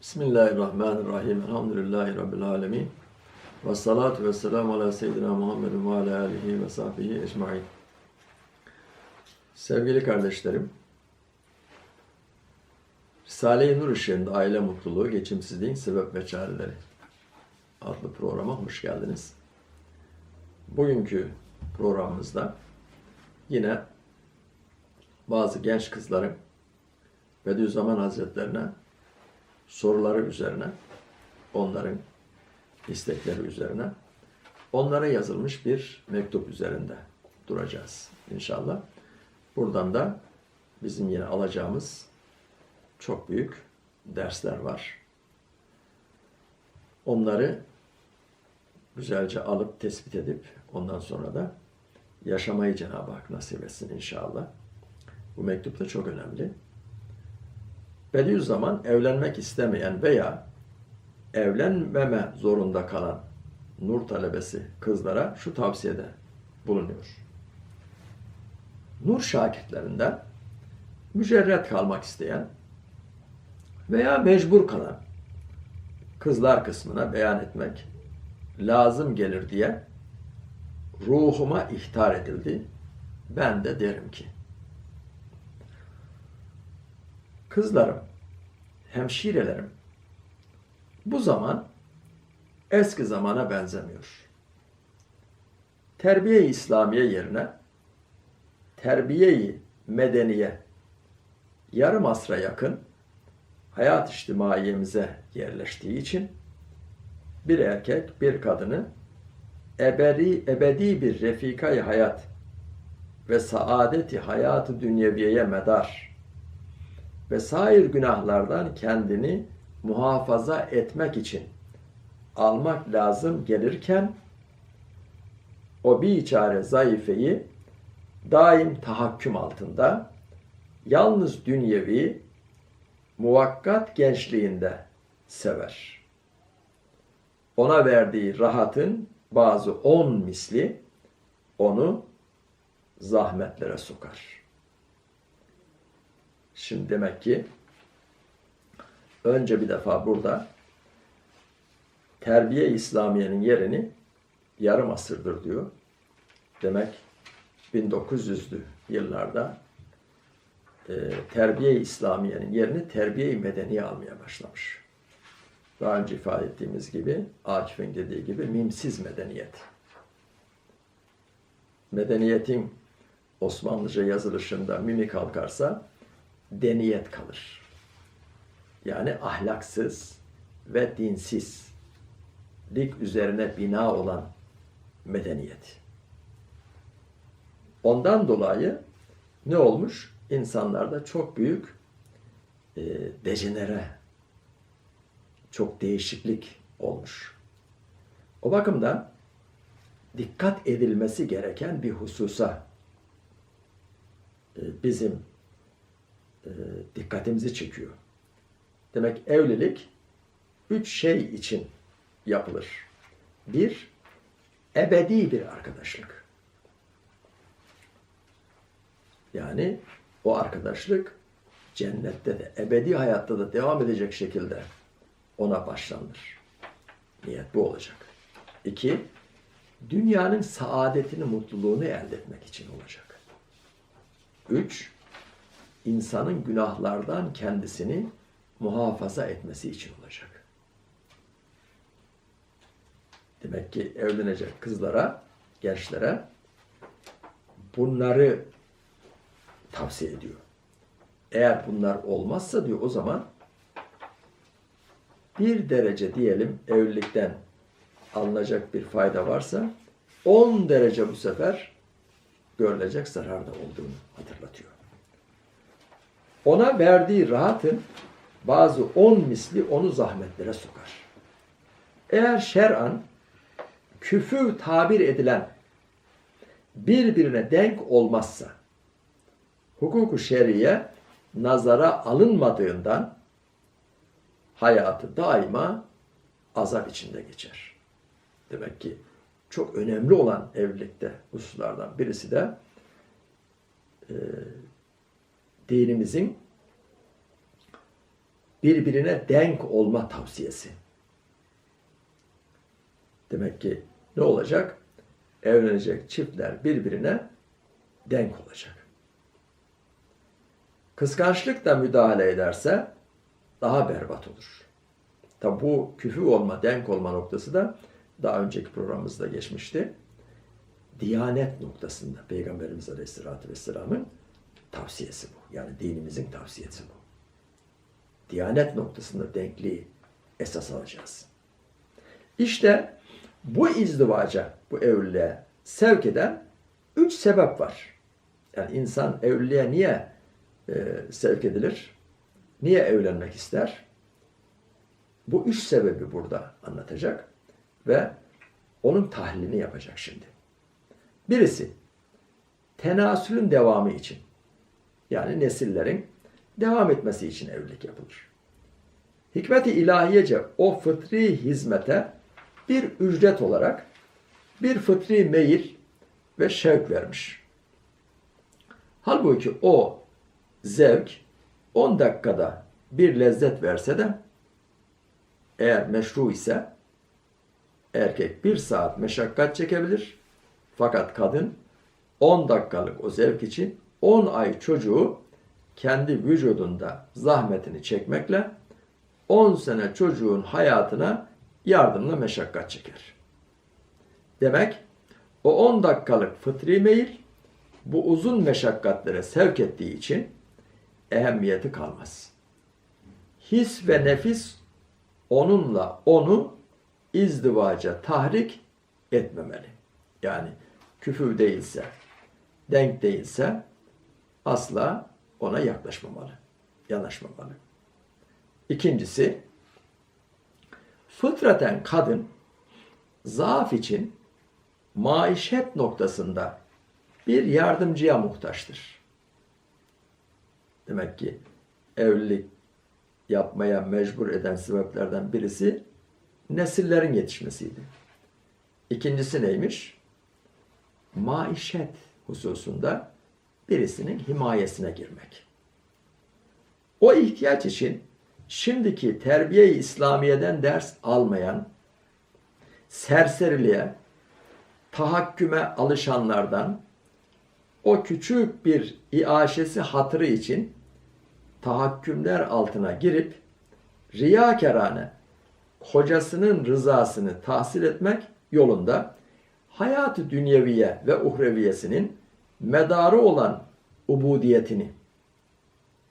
Bismillahirrahmanirrahim. Elhamdülillahi Rabbil alemin. Ve salatu ve selamu ala seyyidina Muhammedin ve ala alihi ve sahbihi ecmain. Sevgili kardeşlerim, Risale-i Nur ışığında aile mutluluğu, geçimsizliğin sebep ve çareleri adlı programa hoş geldiniz. Bugünkü programımızda yine bazı genç kızların Bediüzzaman Hazretlerine soruları üzerine, onların istekleri üzerine, onlara yazılmış bir mektup üzerinde duracağız inşallah. Buradan da bizim yine alacağımız çok büyük dersler var. Onları güzelce alıp tespit edip ondan sonra da yaşamayı Cenab-ı Hak nasip etsin inşallah. Bu mektup da çok önemli. Bediüzzaman evlenmek istemeyen veya evlenmeme zorunda kalan nur talebesi kızlara şu tavsiyede bulunuyor. Nur şakitlerinden mücerret kalmak isteyen veya mecbur kalan kızlar kısmına beyan etmek lazım gelir diye ruhuma ihtar edildi. Ben de derim ki kızlarım, hemşirelerim bu zaman eski zamana benzemiyor. Terbiye-i İslamiye yerine terbiye-i medeniye yarım asra yakın hayat içtimaiyemize yerleştiği için bir erkek bir kadını ebedi, ebedi bir refikayı hayat ve saadeti hayatı dünyeviyeye medar ve sair günahlardan kendini muhafaza etmek için almak lazım gelirken o biçare zayıfeyi daim tahakküm altında yalnız dünyevi muvakkat gençliğinde sever. Ona verdiği rahatın bazı on misli onu zahmetlere sokar. Şimdi demek ki önce bir defa burada terbiye İslamiye'nin yerini yarım asırdır diyor. Demek 1900'lü yıllarda e, terbiye İslamiye'nin yerini terbiye medeniye almaya başlamış. Daha önce ifade ettiğimiz gibi, Akif'in dediği gibi mimsiz medeniyet. Medeniyetin Osmanlıca yazılışında mimi kalkarsa deniyet kalır. Yani ahlaksız ve dinsiz lik üzerine bina olan medeniyet. Ondan dolayı ne olmuş? İnsanlarda çok büyük e, dejenere, çok değişiklik olmuş. O bakımdan dikkat edilmesi gereken bir hususa e, bizim e, dikkatimizi çekiyor. Demek evlilik üç şey için yapılır. Bir, ebedi bir arkadaşlık. Yani o arkadaşlık cennette de, ebedi hayatta da devam edecek şekilde ona başlanır. Niyet bu olacak. İki, dünyanın saadetini, mutluluğunu elde etmek için olacak. Üç, insanın günahlardan kendisini muhafaza etmesi için olacak. Demek ki evlenecek kızlara, gençlere bunları tavsiye ediyor. Eğer bunlar olmazsa diyor o zaman bir derece diyelim evlilikten alınacak bir fayda varsa 10 derece bu sefer görülecek zararda olduğunu hatırlatıyor. Ona verdiği rahatın bazı on misli onu zahmetlere sokar. Eğer şer'an küfür tabir edilen birbirine denk olmazsa hukuku şeriye nazara alınmadığından hayatı daima azap içinde geçer. Demek ki çok önemli olan evlilikte hususlardan birisi de e, dinimizin birbirine denk olma tavsiyesi. Demek ki ne olacak? Evlenecek çiftler birbirine denk olacak. Kıskançlık da müdahale ederse daha berbat olur. Tabi bu küfü olma, denk olma noktası da daha önceki programımızda geçmişti. Diyanet noktasında Peygamberimiz Aleyhisselatü Vesselam'ın tavsiyesi bu. Yani dinimizin tavsiyesi bu. Diyanet noktasında denkliği esas alacağız. İşte bu izdivaca, bu evliliğe sevk eden üç sebep var. Yani insan evliliğe niye e, sevk edilir? Niye evlenmek ister? Bu üç sebebi burada anlatacak ve onun tahlilini yapacak şimdi. Birisi tenasülün devamı için. Yani nesillerin devam etmesi için evlilik yapılır. Hikmeti ilahiyece o fıtri hizmete bir ücret olarak bir fıtri meyil ve şevk vermiş. Halbuki o zevk 10 dakikada bir lezzet verse de eğer meşru ise erkek bir saat meşakkat çekebilir. Fakat kadın 10 dakikalık o zevk için 10 ay çocuğu kendi vücudunda zahmetini çekmekle 10 sene çocuğun hayatına yardımla meşakkat çeker. Demek o 10 dakikalık fıtri meyil bu uzun meşakkatlere sevk ettiği için ehemmiyeti kalmaz. His ve nefis onunla onu izdivaca tahrik etmemeli. Yani küfür değilse, denk değilse asla ona yaklaşmamalı, yanaşmamalı. İkincisi, fıtraten kadın zaaf için maişet noktasında bir yardımcıya muhtaçtır. Demek ki evlilik yapmaya mecbur eden sebeplerden birisi nesillerin yetişmesiydi. İkincisi neymiş? Maişet hususunda birisinin himayesine girmek. O ihtiyaç için şimdiki terbiye-i İslamiye'den ders almayan, serseriliğe, tahakküme alışanlardan o küçük bir iaşesi hatırı için tahakkümler altına girip riyakarane kocasının rızasını tahsil etmek yolunda hayatı dünyeviye ve uhreviyesinin medarı olan ubudiyetini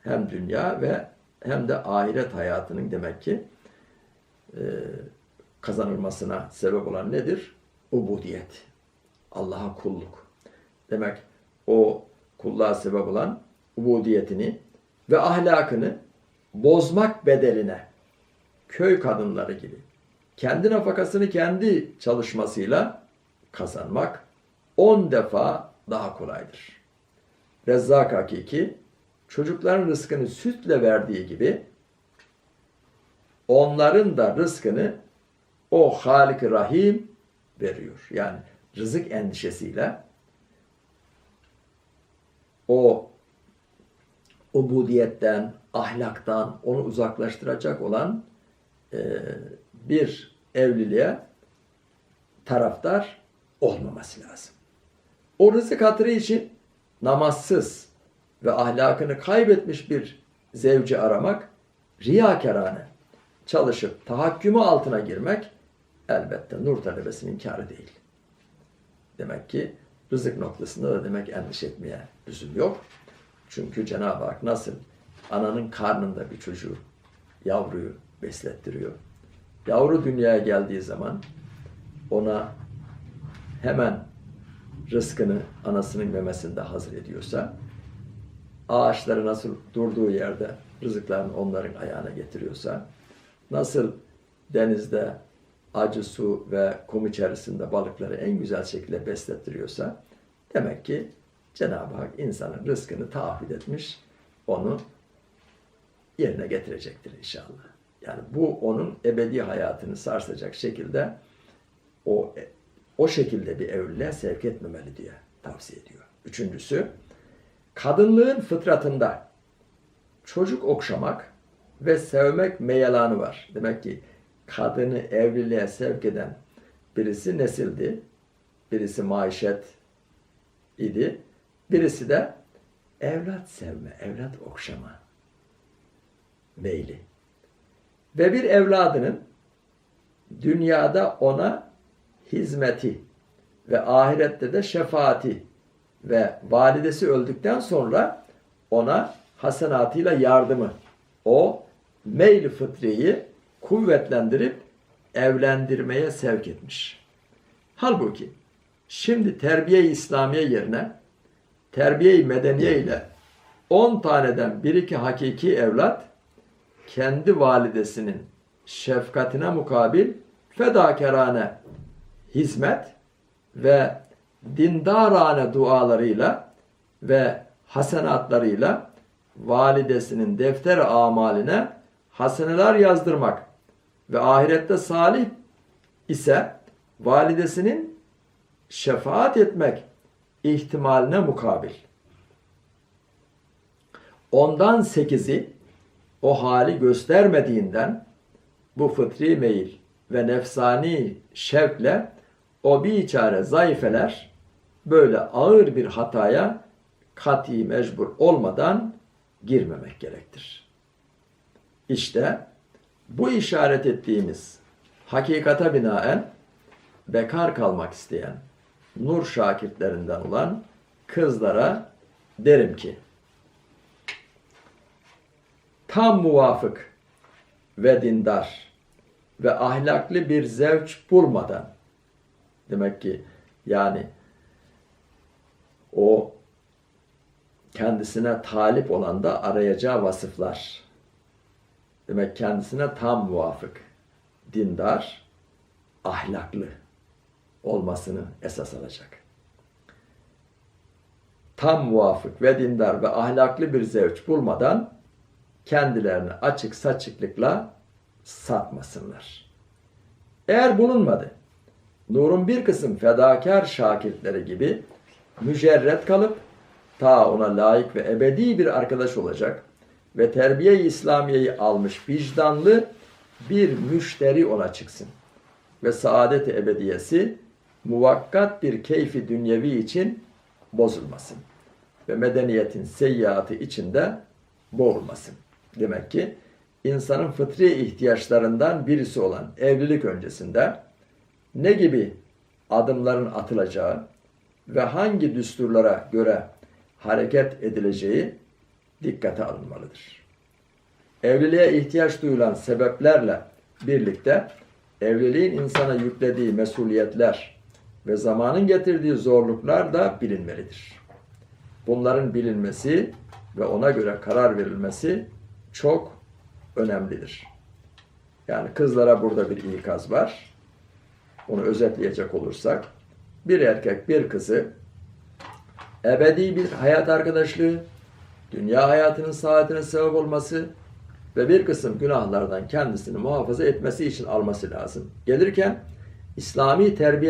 hem dünya ve hem de ahiret hayatının demek ki e, kazanılmasına sebep olan nedir? Ubudiyet. Allah'a kulluk. Demek o kulluğa sebep olan ubudiyetini ve ahlakını bozmak bedeline köy kadınları gibi kendi nafakasını kendi çalışmasıyla kazanmak on defa daha kolaydır. Rezzak Hakiki çocukların rızkını sütle verdiği gibi onların da rızkını o halik Rahim veriyor. Yani rızık endişesiyle o ubudiyetten, ahlaktan onu uzaklaştıracak olan e, bir evliliğe taraftar olmaması lazım. O rızık hatırı için namazsız ve ahlakını kaybetmiş bir zevci aramak riyakarane çalışıp tahakkümü altına girmek elbette nur talebesinin kârı değil. Demek ki rızık noktasında da demek endişe etmeye lüzum yok. Çünkü Cenab-ı Hak nasıl ananın karnında bir çocuğu, yavruyu beslettiriyor. Yavru dünyaya geldiği zaman ona hemen rızkını anasının memesinde hazır ediyorsa, ağaçları nasıl durduğu yerde rızıklarını onların ayağına getiriyorsa, nasıl denizde acı su ve kum içerisinde balıkları en güzel şekilde beslettiriyorsa, demek ki Cenab-ı Hak insanın rızkını taahhüt etmiş, onu yerine getirecektir inşallah. Yani bu onun ebedi hayatını sarsacak şekilde o o şekilde bir evliliğe sevk etmemeli diye tavsiye ediyor. Üçüncüsü, kadınlığın fıtratında çocuk okşamak ve sevmek meyelanı var. Demek ki kadını evliliğe sevk eden birisi nesildi, birisi maişet idi, birisi de evlat sevme, evlat okşama meyli. Ve bir evladının dünyada ona hizmeti ve ahirette de şefaati ve validesi öldükten sonra ona hasenatıyla yardımı o meyli fıtriyi kuvvetlendirip evlendirmeye sevk etmiş. Halbuki şimdi terbiye-i İslamiye yerine terbiye-i medeniye ile 10 taneden bir iki hakiki evlat kendi validesinin şefkatine mukabil fedakarane hizmet ve dindarane dualarıyla ve hasenatlarıyla validesinin defter amaline haseneler yazdırmak ve ahirette salih ise validesinin şefaat etmek ihtimaline mukabil. Ondan sekizi o hali göstermediğinden bu fıtri meyil ve nefsani şevkle o biçare zayıfeler böyle ağır bir hataya kati mecbur olmadan girmemek gerektir. İşte bu işaret ettiğimiz hakikata binaen bekar kalmak isteyen nur şakirtlerinden olan kızlara derim ki tam muvafık ve dindar ve ahlaklı bir zevç bulmadan demek ki yani o kendisine talip olan da arayacağı vasıflar. Demek kendisine tam muvafık, dindar, ahlaklı olmasını esas alacak. Tam muvafık ve dindar ve ahlaklı bir zevç bulmadan kendilerini açık saçıklıkla satmasınlar. Eğer bulunmadı, Nur'un bir kısım fedakar şakirtleri gibi mücerret kalıp ta ona layık ve ebedi bir arkadaş olacak ve terbiye-i İslamiye'yi almış vicdanlı bir müşteri ona çıksın. Ve saadet-i ebediyesi muvakkat bir keyfi dünyevi için bozulmasın. Ve medeniyetin seyyiatı içinde boğulmasın. Demek ki insanın fıtri ihtiyaçlarından birisi olan evlilik öncesinde ne gibi adımların atılacağı ve hangi düsturlara göre hareket edileceği dikkate alınmalıdır. Evliliğe ihtiyaç duyulan sebeplerle birlikte evliliğin insana yüklediği mesuliyetler ve zamanın getirdiği zorluklar da bilinmelidir. Bunların bilinmesi ve ona göre karar verilmesi çok önemlidir. Yani kızlara burada bir ikaz var. Onu özetleyecek olursak bir erkek bir kızı ebedi bir hayat arkadaşlığı, dünya hayatının saatine sebep olması ve bir kısım günahlardan kendisini muhafaza etmesi için alması lazım. Gelirken İslami terbiye